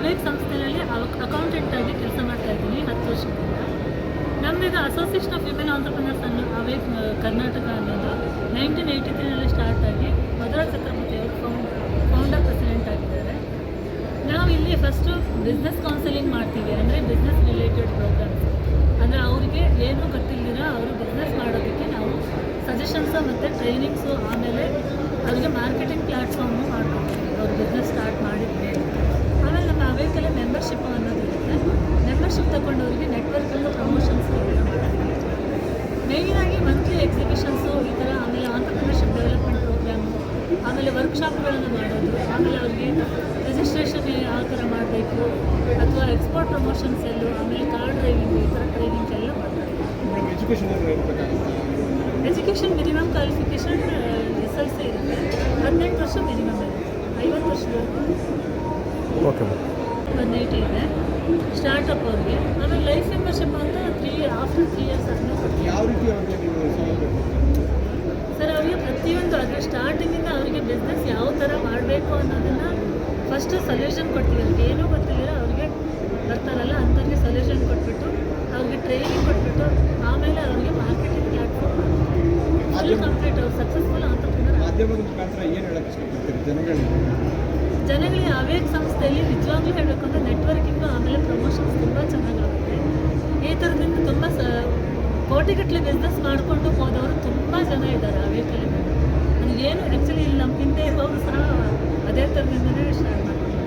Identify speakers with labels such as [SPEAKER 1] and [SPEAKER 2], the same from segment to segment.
[SPEAKER 1] Private ಸಂಸ್ಥೆಯಲ್ಲಿ accountant ಆಗಿ ಕೆಲಸ ಮಾಡ್ತಾ ಇದ್ದೀನಿ ಹತ್ತು ವರ್ಷದಿಂದ. ನಮ್ಮದು ಅಸೋಸಿಯೇಷನ್ ಆಫ್ ವಿಮೆನ್ ಆಂಟರ್ಪ್ರಿನರ್ಸ್ ಅನ್ನು ಅವೇ ಕರ್ನಾಟಕ ಅನ್ನೋದು. ನೈನ್ಟೀನ್ ಏಯ್ಟಿ ತ್ರೀನಲ್ಲಿ ಸ್ಟಾರ್ಟ್ ಆಗಿ ಮಧುರ ಚಕ್ರವರ್ತಿ ಅವರು ಫೌಂಡರ್ ಪ್ರೆಸಿಡೆಂಟ್ ಆಗಿದ್ದಾರೆ. ನಾವು ಇಲ್ಲಿ ಫಸ್ಟು ಬಿಸ್ನೆಸ್ ಕೌನ್ಸಿಲಿಂಗ್ ಮಾಡ್ತೀವಿ ಅಂದರೆ ಬಿಸ್ನೆಸ್ ರಿಲೇಟೆಡ್ ಪ್ರೋಗ್ರಾಮ್ಸ್ ಅಂದರೆ ಅವರಿಗೆ ಏನು ಗೊತ್ತಿಲ್ಲದಿರ ಅವರು ಬಿಸ್ನೆಸ್ ಮಾಡೋದಕ್ಕೆ ನಾವು ಸಜೆಷನ್ಸು ಮತ್ತು ಟ್ರೈನಿಂಗ್ಸು ಆಮೇಲೆ ಅವರಿಗೆ ಮಾರ್ಕೆಟಿಂಗ್ ಪ್ಲಾಟ್ಫಾರ್ಮು ತಗೊಂಡವರಿಗೆ ನೆಟ್ವರ್ಕಲ್ಲೂ ಪ್ರಮೋಷನ್ಸ್ ಮೇಯ್ನಾಗಿ ಮಂತ್ಲಿ ಎಕ್ಸಿಬಿಷನ್ಸು ಈ ಥರ ಆಮೇಲೆ ಆಂಟರ್ಪ್ರಿನರ್ಶಿಪ್ ಡೆವಲಪ್ಮೆಂಟ್ ಪ್ರೋಗ್ರಾಮು ಆಮೇಲೆ ವರ್ಕ್ಶಾಪ್ಗಳನ್ನು ಮಾಡೋದು ಆಮೇಲೆ ಅವ್ರಿಗೆ ರಿಜಿಸ್ಟ್ರೇಷನ್ ಯಾವ ಥರ ಮಾಡಬೇಕು ಅಥವಾ ಎಕ್ಸ್ಪೋರ್ಟ್ ಪ್ರಮೋಷನ್ಸ್ ಎಲ್ಲು ಆಮೇಲೆ ಕಾರ್ ಡ್ರೈವಿಂಗ್ ಈ ಥರ ಟ್ರೈನಿಂಗ್ ಎಲ್ಲ ಮಾಡ್ತಾರೆ. Education minimum qualification S L C ಇರುತ್ತೆ. ಹದಿನೆಂಟು ವರ್ಷ ಮಿನಿಮಮ್ ಇರುತ್ತೆ. ಐವತ್ತು ವರ್ಷದವರೆಗೂ. ಓಕೆ ಹದಿನೈದು ಇದೆ ಸ್ಟಾರ್ಟಪ್ ಅವ್ರಿಗೆ. ಆಮೇಲೆ ಲೈಫ್ ಮೆಂಬರ್ಶಿಪ್ ಅಂತ ತ್ರೀ ಆಫ್ಟರ್ ತ್ರೀ ಇಯರ್ಸ್ ಆದಮೇಲೆ
[SPEAKER 2] ಯಾವ ರೀತಿ ಅವ್ರಿಗೆ
[SPEAKER 1] ಸರ್ ಅವರಿಗೆ ಪ್ರತಿಯೊಂದು ಅದರ ಸ್ಟಾರ್ಟಿಂಗಿಂದ ಅವರಿಗೆ ಬಿಸ್ನೆಸ್ ಯಾವ ಥರ ಮಾಡಬೇಕು ಅನ್ನೋದನ್ನು ಫಸ್ಟ್ ಸೊಲ್ಯೂಷನ್ ಕೊಡ್ತೀವಿ. ಅವ್ರಿಗೆ ಏನೂ ಗೊತ್ತಿಲ್ಲ. ಅವ್ರಿಗೆ ಬರ್ತಾರಲ್ಲ ಅಂಥವ್ರಿಗೆ ಸೊಲ್ಯೂಷನ್ ಕೊಟ್ಬಿಟ್ಟು ಅವ್ರಿಗೆ ಟ್ರೈನಿಂಗ್ ಕೊಟ್ಬಿಟ್ಟು ಆಮೇಲೆ ಅವ್ರಿಗೆ ಮಾರ್ಕೆಟಿಂಗ್ ಪ್ಲಾಟ್ಫಾರ್ಮ್
[SPEAKER 2] ಫುಲ್
[SPEAKER 1] ಕಂಪ್ಲೀಟ್ ಅವ್ರು ಸಕ್ಸಸ್ಫುಲ್ ಅಂತ
[SPEAKER 2] ಮಾಧ್ಯಮದ ಮುಖಾಂತರ ಏನು ಹೇಳಕ್ಕೆ ಇಷ್ಟಪಡ್ತೀರಿ ಜನಗಳಿಗೆ?
[SPEAKER 1] ಜನಗಳಿಗೆ ಅವೇಕ್ ಸಂಸ್ಥೆಯಲ್ಲಿ ನಿಜವಾಗ್ಲೂ ಹೇಳಬೇಕು ಅಂದರೆ ನೆಟ್ವರ್ಕಿಂಗು ಆಮೇಲೆ ಪ್ರಮೋಷನ್ಸ್ ತುಂಬ ಚೆನ್ನಾಗಾಗುತ್ತೆ. ಈ ಥರದಿಂದ ತುಂಬ ಸ ಕೋಟಿಗಟ್ಟಲೆ ಬಿಸ್ನೆಸ್ ಮಾಡಿಕೊಂಡು ಹೋದವರು ತುಂಬ ಜನ ಇದ್ದಾರೆ ಅವೇಕಲ್ಲಿ ನನಗೇನು ಆ್ಯಕ್ಚುಲಿ ಇಲ್ಲಿ ನಮ್ಮ ಹಿಂದೆ ಇರೋರು ಸಹ ಅದೇ ಥರದಿಂದನೇ ಸ್ಟಾರ್ಟ್ ಮಾಡ್ತಾರೆ.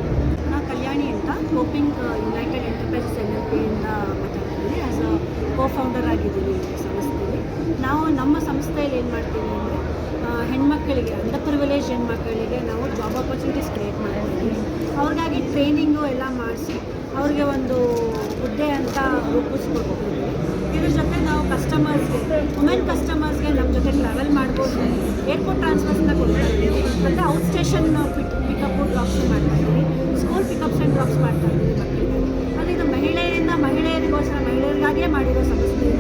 [SPEAKER 3] ನಾನು ಕಲ್ಯಾಣಿ ಅಂತ hoping United Enterprises N L ಪಿಯಿಂದ ಮಾತಾಡ್ತಿದ್ದೀನಿ. ಆ್ಯಸ್ ಅ ಕೋ ಫೌಂಡರ್ ಆಗಿದ್ದೀನಿ ಸಂಸ್ಥೆಯಲ್ಲಿ. ನಾವು ನಮ್ಮ ಸಂಸ್ಥೆಯಲ್ಲಿ ಏನು ಮಾಡ್ತೀವಿ ಅಂದರೆ ಹೆಣ್ಮಕ್ಕಳಿಗೆ ಅಂಡರ್ ಪ್ರಿವಿಲೇಜ್ ಹೆಣ್ಮಕ್ಕಳಿಗೆ ನಾವು ಜಾಬ್ ಆಪರ್ಚುನಿಟೀಸ್ ಕ್ರಿಯೇಟ್ ಮಾಡ್ತೀವಿ. ಅವ್ರಿಗಾಗಿ ಟ್ರೈನಿಂಗು ಎಲ್ಲ ಮಾಡಿಸಿ ಅವ್ರಿಗೆ ಒಂದು ಹುದ್ದೆ ಅಂತ ರೂಪಿಸ್ಕೊಡ್ತೀವಿ. ಇದ್ರ ಜೊತೆ ನಾವು ಕಸ್ಟಮರ್ಸ್ಗೆ ವುಮೆನ್ ಕಸ್ಟಮರ್ಸ್ಗೆ ನಮ್ಮ ಜೊತೆ ಟ್ರಾವೆಲ್ ಮಾಡ್ಬೋದು. ಏರ್ಪೋರ್ಟ್ ಟ್ರಾನ್ಸ್ಫರ್ಸ್ನ ಕೊಡ್ತಾ ಇದ್ದೀವಿ. ಮತ್ತು out station pick pickup drops ಮಾಡ್ತಾ ಇದ್ದೀವಿ. ಸ್ಕೂಲ್ ಪಿಕಪ್ಸ್ ಆ್ಯಂಡ್ ಡ್ರಾಪ್ಸ್ ಮಾಡ್ತಾ ಇದ್ದೀವಿ ಮಕ್ಕಳಿಗೆ. ಅಂದರೆ ಇದು ಮಹಿಳೆಯರಿಂದ ಮಹಿಳೆಯರಿಗೋಸ್ಕರ ಮಹಿಳೆಯರಿಗಾಗಿಯೇ ಮಾಡಿರೋ ಸಂಸ್ಥೆ.